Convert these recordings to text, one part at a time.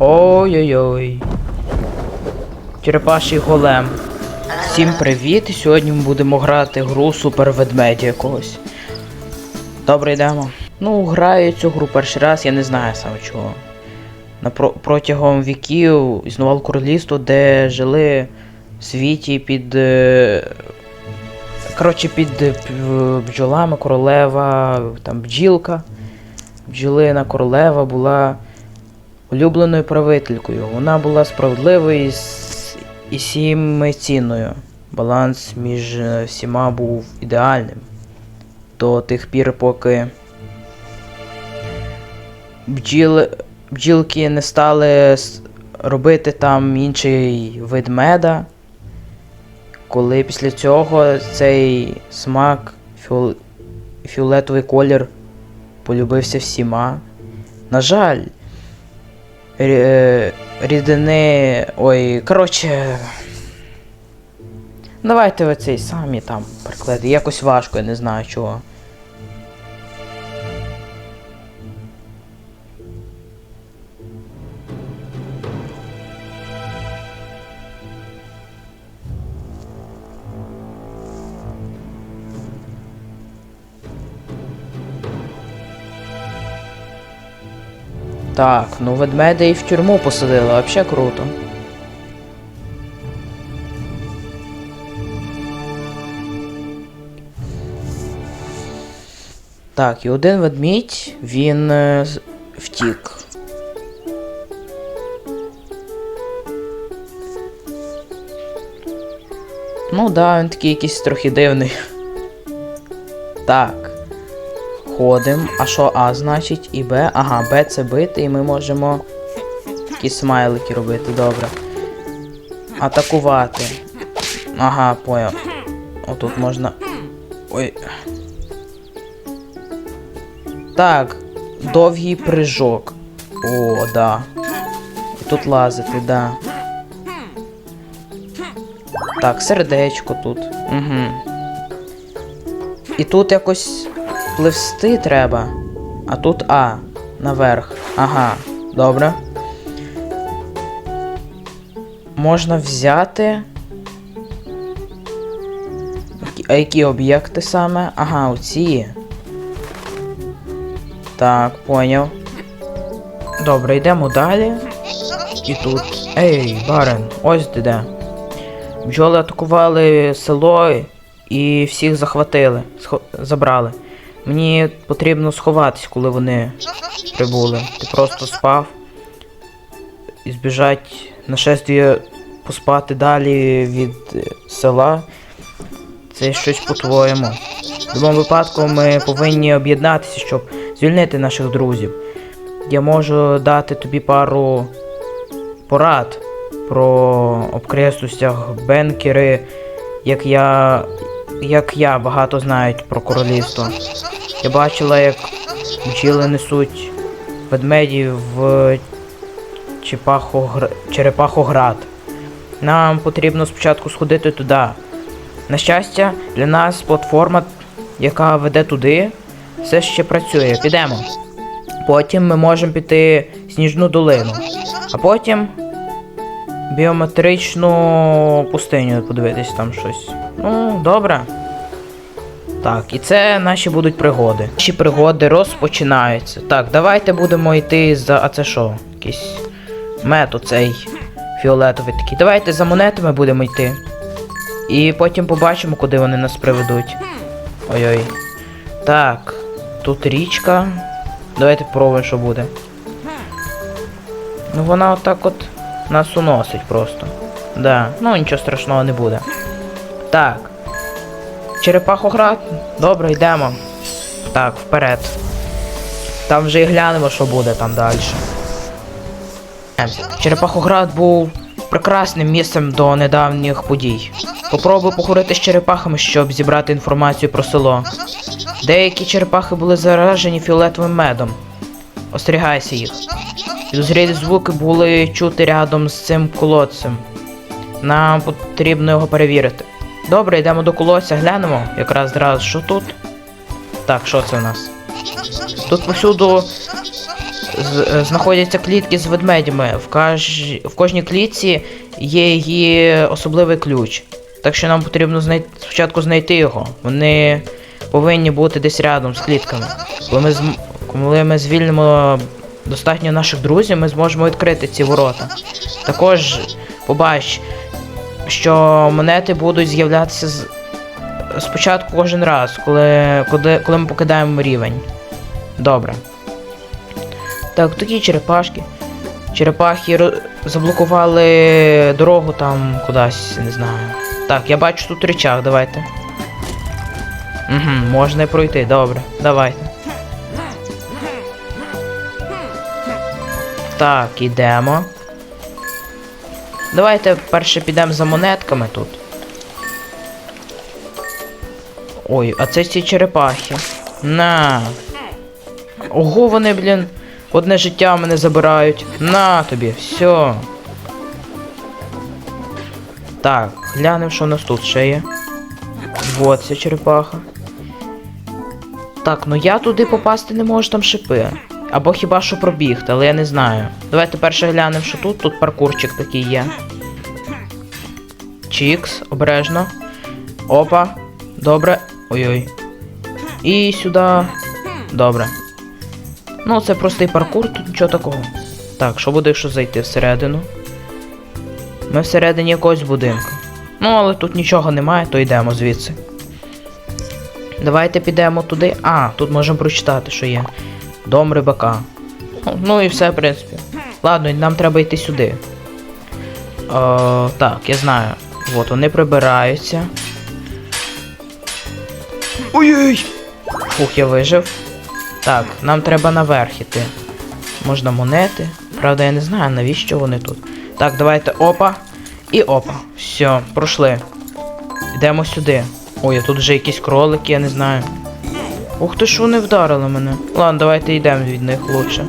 Ой-ой-ой. Черепаший голем. Всім привіт! Сьогодні ми будемо грати гру Супер Ведмедя якогось. Добре, йдемо. Ну, граю цю гру перший раз, я не знаю саме чого. Напро- протягом віків існувало королівство, де жили в світі під. е, Коротше, під е, бджолами королева, там бджілка. Бджолина королева була улюбленою правителькою. Вона була справедливою і, с- і. Баланс між е, всіма був ідеальним. До тих пір, поки бджіли, бджілки не стали робити там інший вид меда. Коли після цього цей смак, фіол... фіолетовий колір полюбився всіма. На жаль, рідини. Ой, коротше. Давайте ви цей самі там приклеїте. Якось важко, я не знаю чого. Так, ну ведмедя і в тюрму посадили, вообще круто. Так, і один ведмідь, він е, втік. Ну да, він такий якийсь трохи дивний. Так. Ходим. А що А значить і Б? Ага, Б це бити, і ми можемо такі смайлики робити, добре. Атакувати. Ага, понял. Отут можна. Ой. Так, довгий прыжок. О, да. І Тут лазити, да. Так, сердечко тут. Угу. І тут якось пливсти треба. А тут А. Наверх. Ага, добре. Можна взяти. А які об'єкти саме? Ага, оці. Так, поняв. Добре, йдемо далі. І тут. Ей, барен, ось ти де. Бджоли атакували село і всіх захватили, забрали. Мені потрібно сховатись, коли вони прибули. Ти просто спав і збіжать нашествія поспати далі від е, села. Це щось по-твоєму. В будь-якому випадку ми повинні об'єднатися, щоб звільнити наших друзів. Я можу дати тобі пару порад про обкрестустях бенкери, як я. як я багато знають про королівство. Я бачила, як бджіли несуть ведмедів в. Черепахоград. Нам потрібно спочатку сходити туди. На щастя, для нас платформа, яка веде туди, все ще працює. Підемо. Потім ми можемо піти в Сніжну долину. А потім біометричну пустиню подивитись там щось. Ну, добре. Так, і це наші будуть пригоди. Наші пригоди розпочинаються. Так, давайте будемо йти за. А це що? Якийсь мет цей фіолетовий такий. Давайте за монетами будемо йти. І потім побачимо, куди вони нас приведуть. Ой-ой. Так, тут річка. Давайте попробуємо, що буде. Ну вона отак от нас уносить просто. Да, ну нічого страшного не буде. Так. Черепахоград? Добре, йдемо. Так, вперед. Там вже і глянемо, що буде там далі. Черепахоград був прекрасним місцем до недавніх подій. Попробуй поговорити з черепахами, щоб зібрати інформацію про село. Деякі черепахи були заражені фіолетовим медом. Остерігайся їх. Підозрілі звуки були чути рядом з цим колодцем. Нам потрібно його перевірити. Добре, йдемо до колодця, глянемо якраз зразу, що тут. Так, що це у нас? Тут повсюду е, знаходяться клітки з ведмедями. В, каж... в кожній клітці є її особливий ключ. Так що нам потрібно знай... спочатку знайти його. Вони повинні бути десь рядом з клітками. Коли ми, зм... Коли ми звільнимо достатньо наших друзів, ми зможемо відкрити ці ворота. Також побач, що монети будуть з'являтися з... спочатку кожен раз, коли, коли, коли ми покидаємо рівень. Добре. Так, такі черепашки. Черепахи ро- заблокували дорогу там кудись, не знаю. Так, я бачу тут речах, давайте. Угу, можна і пройти, добре, давайте. Так, ідемо. Давайте перше підемо за монетками тут. Ой, а це ці черепахи. На. Ого, вони, блін, одне життя мене забирають. На тобі, все. Так, глянемо, що у нас тут ще є. Вот ця черепаха. Так, ну я туди попасти не можу, там шипи. Або хіба що пробігти, але я не знаю. Давайте перше глянемо, що тут. Тут паркурчик такий є. Чікс, обережно. Опа. Добре. Ой-ой. І сюди. Добре. Ну, це простий паркур, тут нічого такого. Так, що буде, якщо зайти всередину? Ми всередині якогось будинку. Ну, але тут нічого немає, то йдемо звідси. Давайте підемо туди. А, тут можемо прочитати, що є. Дом рибака. Ну, і все, в принципі. Ладно, нам треба йти сюди. О, так, я знаю. От вони прибираються. Ой-ой! Фух, я вижив. Так, нам треба наверх іти. Можна монети. Правда, я не знаю, навіщо вони тут. Так, давайте опа. І опа. Все, пройшли. Йдемо сюди. Ой, а тут вже якісь кролики, я не знаю. Ух ти ж вони вдарили мене. Ладно, давайте йдемо від них лучше.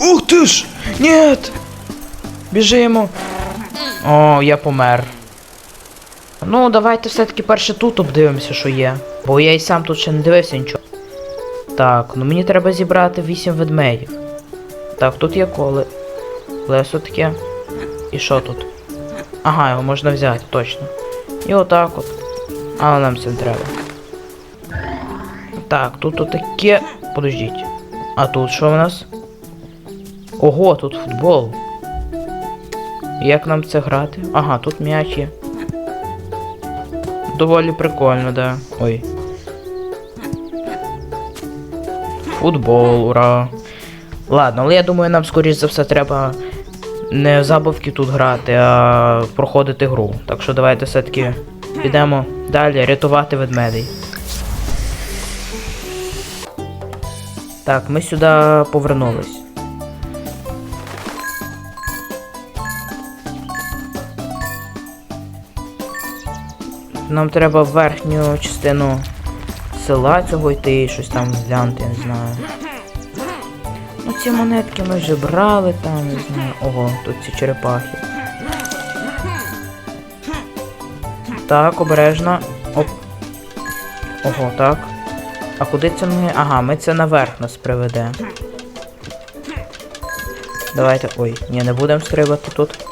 Ух ти ж! Нет! Біжимо. О, я помер. Ну, давайте все-таки перше тут обдивимося, що є. Бо я і сам тут ще не дивився нічого. Так, ну мені треба зібрати 8 ведмедів. Так, тут є коли. Лесо таке. І що тут? Ага, його можна взяти, точно. І отак от. Але нам це не треба. Так, тут отаке. Подождіть. А тут що в нас? Ого, тут футбол. Як нам це грати? Ага, тут м'яч є. Доволі прикольно, да. Ой. Футбол, ура. Ладно, але я думаю, нам скоріш за все треба не в забавки тут грати, а проходити гру. Так що давайте все-таки підемо далі рятувати ведмедей. Так, ми сюди повернулись. Нам треба в верхню частину села цього йти і щось там глянути, я не знаю. Ну ці монетки ми вже брали там, не знаю. Ого, тут ці черепахи. Так, обережно. Оп. Ого, так. А куди це ми. Ага, ми це наверх нас приведе. Давайте. Ой, ні, не будемо стрибати тут.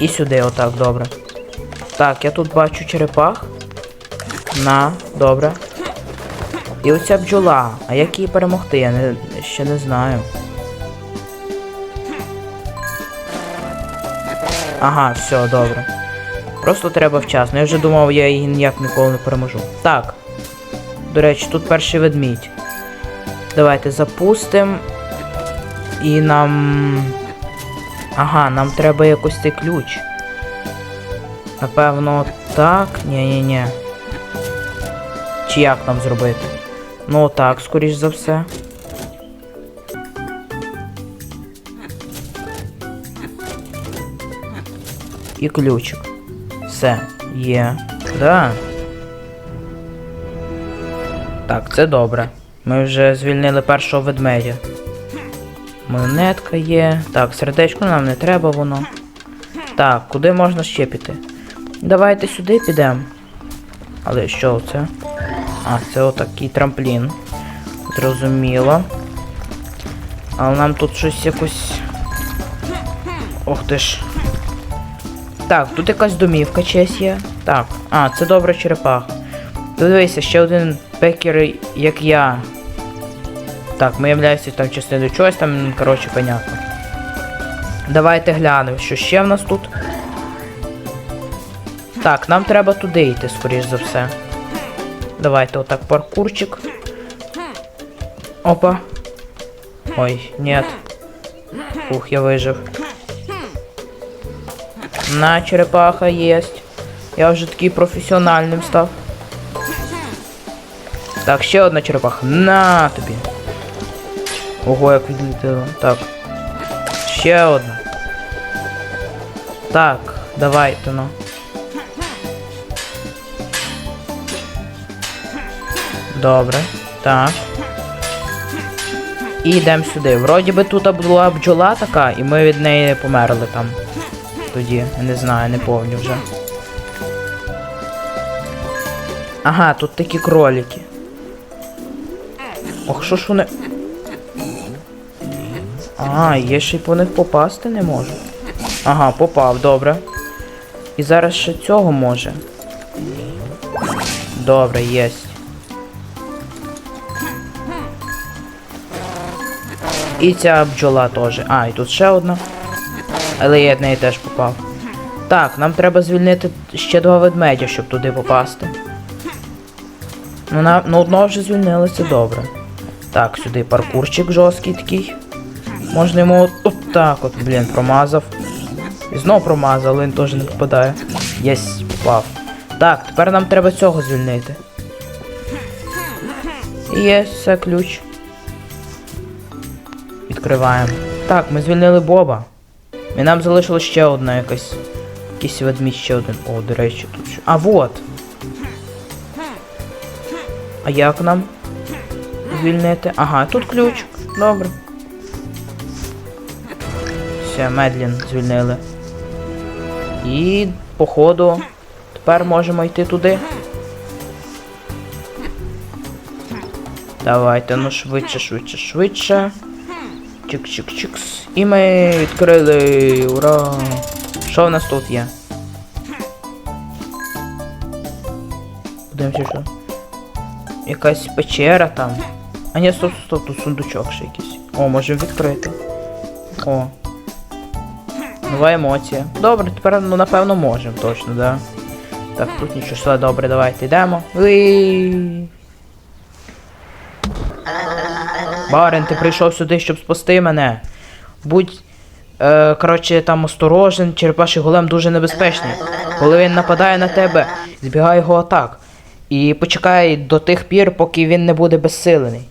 І сюди, отак, добре. Так, я тут бачу черепах. На, добре. І оця бджола. А як її перемогти? Я не, ще не знаю. Ага, все, добре. Просто треба вчасно. Я вже думав, я її ніяк ніколи не переможу. Так. До речі, тут перший ведмідь. Давайте запустимо. І нам. Ага, нам треба якось цей ключ. Напевно, так. Ні-ні-ні. Чи як нам зробити? Ну так, скоріш за все. І ключик. Все, є. Да. Так, це добре. Ми вже звільнили першого ведмедя. Монетка є. Так, сердечко нам не треба воно. Так, куди можна ще піти? Давайте сюди підемо. Але що це? А, це отакий трамплін. Зрозуміло. Але нам тут щось якось. Ох ти ж. Так, тут якась домівка чесь є. Так. А, це добра черепаха. Дивися, ще один пекер, як я. Так, ми являємося там частиною чогось, там, коротше, понятно. Давайте глянемо, що ще в нас тут. Так, нам треба туди йти, скоріш за все. Давайте отак паркурчик. Опа. Ой, нет. Ух, я вижив. На, черепаха єсть. Я вже такий професіональним став. Так, ще одна черепаха. На тобі. Ого, як відлетіло. Так. Ще одна. Так, давайте ну. Добре. Так. І йдемо сюди. Вроді би тут була бджола така, і ми від неї померли там. Тоді, не знаю, не помню вже. Ага, тут такі кролики. Ох, що ж вони. А, є ще й по них попасти не можу. Ага, попав, добре. І зараз ще цього може. Добре, єсть. І ця бджола теж. А, і тут ще одна. Але я в неї теж попав. Так, нам треба звільнити ще два ведмедя, щоб туди попасти. Ну, на, ну одного вже звільнили, це добре. Так, сюди паркурчик жорсткий такий. Можна йому от, так от, блін, промазав. І знов промазав, але він теж не попадає. Єсть, попав. Так, тепер нам треба цього звільнити. Є, все, ключ. Відкриваємо. Так, ми звільнили Боба. І нам залишилось ще одна якась. Якийсь ведмідь ще один. О, до речі, тут. А вот. А як нам звільнити? Ага, тут ключ. Добре. Все, Медлін звільнили. І, походу, тепер можемо йти туди. Давайте, ну швидше, швидше, швидше. Чик-чик-чикс. І ми відкрили. Ура! Що в нас тут є? Подивимося, що. Якась печера там. А ні, стоп, стоп, тут сундучок ще якийсь. О, можемо відкрити. О. Нова емоція. Добре, тепер ну напевно можемо, точно, да. Так, тут нічого, все добре, давайте йдемо. Барен, ти прийшов сюди, щоб спасти мене. Будь. Е, коротше, там осторожен, черепаший голем дуже небезпечний. Коли він нападає на тебе, збігай його атак. І почекай до тих пір, поки він не буде безсилений.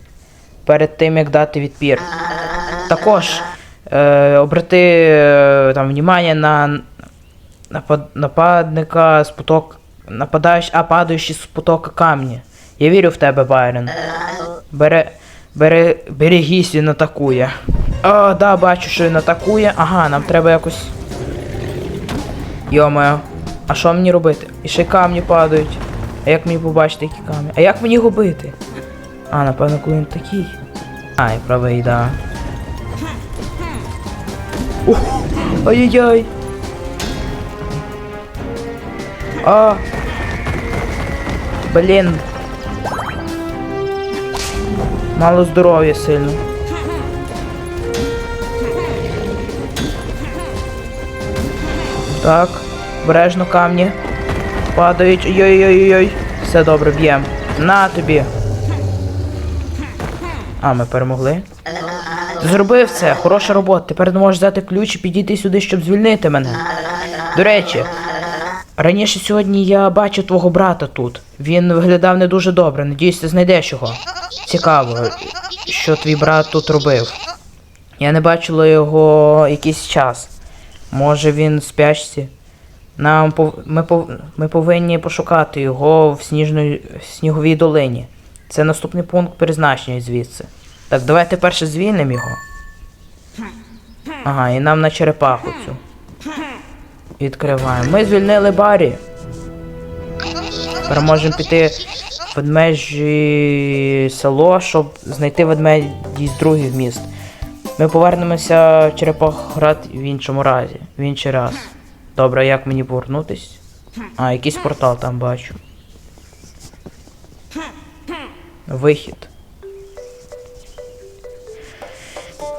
Перед тим як дати відпір. Також е, обрати е, там внимання на нападника з поток. Нападаючи, а падаючи з потока камні. Я вірю в тебе, Байрон. Бере. Бере, берегись, він атакує. А, да, бачу, що він атакує. Ага, нам треба якось. Йо-моє. А що мені робити? І ще камні падають. А як мені побачити, які камні? А як мені його бити? А, напевно, коли він такий. А, і правий, да. Ай-яй-яй! А! Блін, Мало здоров'я сильно. Так, бережно камні. Падають. Ой-ой-ой-ой. Все добре, б'єм. На тобі. А, ми перемогли. Ти зробив це, хороша робота. Тепер ти можеш взяти ключ і підійти сюди, щоб звільнити мене. До речі, раніше сьогодні я бачив твого брата тут. Він виглядав не дуже добре. Надіюсь, ти знайдеш його. Цікаво, що твій брат тут робив. Я не бачила його якийсь час. Може він в спячці. Нам пов... ми, пов... ми повинні пошукати його в сніжної... в сніговій долині. Це наступний пункт призначення звідси. Так, давайте перше звільнимо його. Ага, і нам на черепаху цю. Відкриваємо. Ми звільнили Барі. Тепер можемо піти ведмежі село, щоб знайти ведмеді з других міст. Ми повернемося в Черепахград в іншому разі, в інший раз. Добре, як мені повернутись? А, якийсь портал там бачу. Вихід.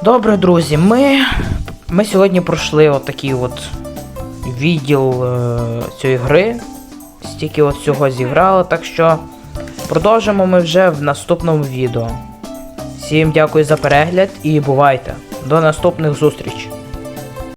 Добре, друзі, ми, ми сьогодні пройшли отакий от відділ е, цієї гри. Стільки от всього зіграли, так що продовжимо ми вже в наступному відео. Всім дякую за перегляд і бувайте. До наступних зустрічей.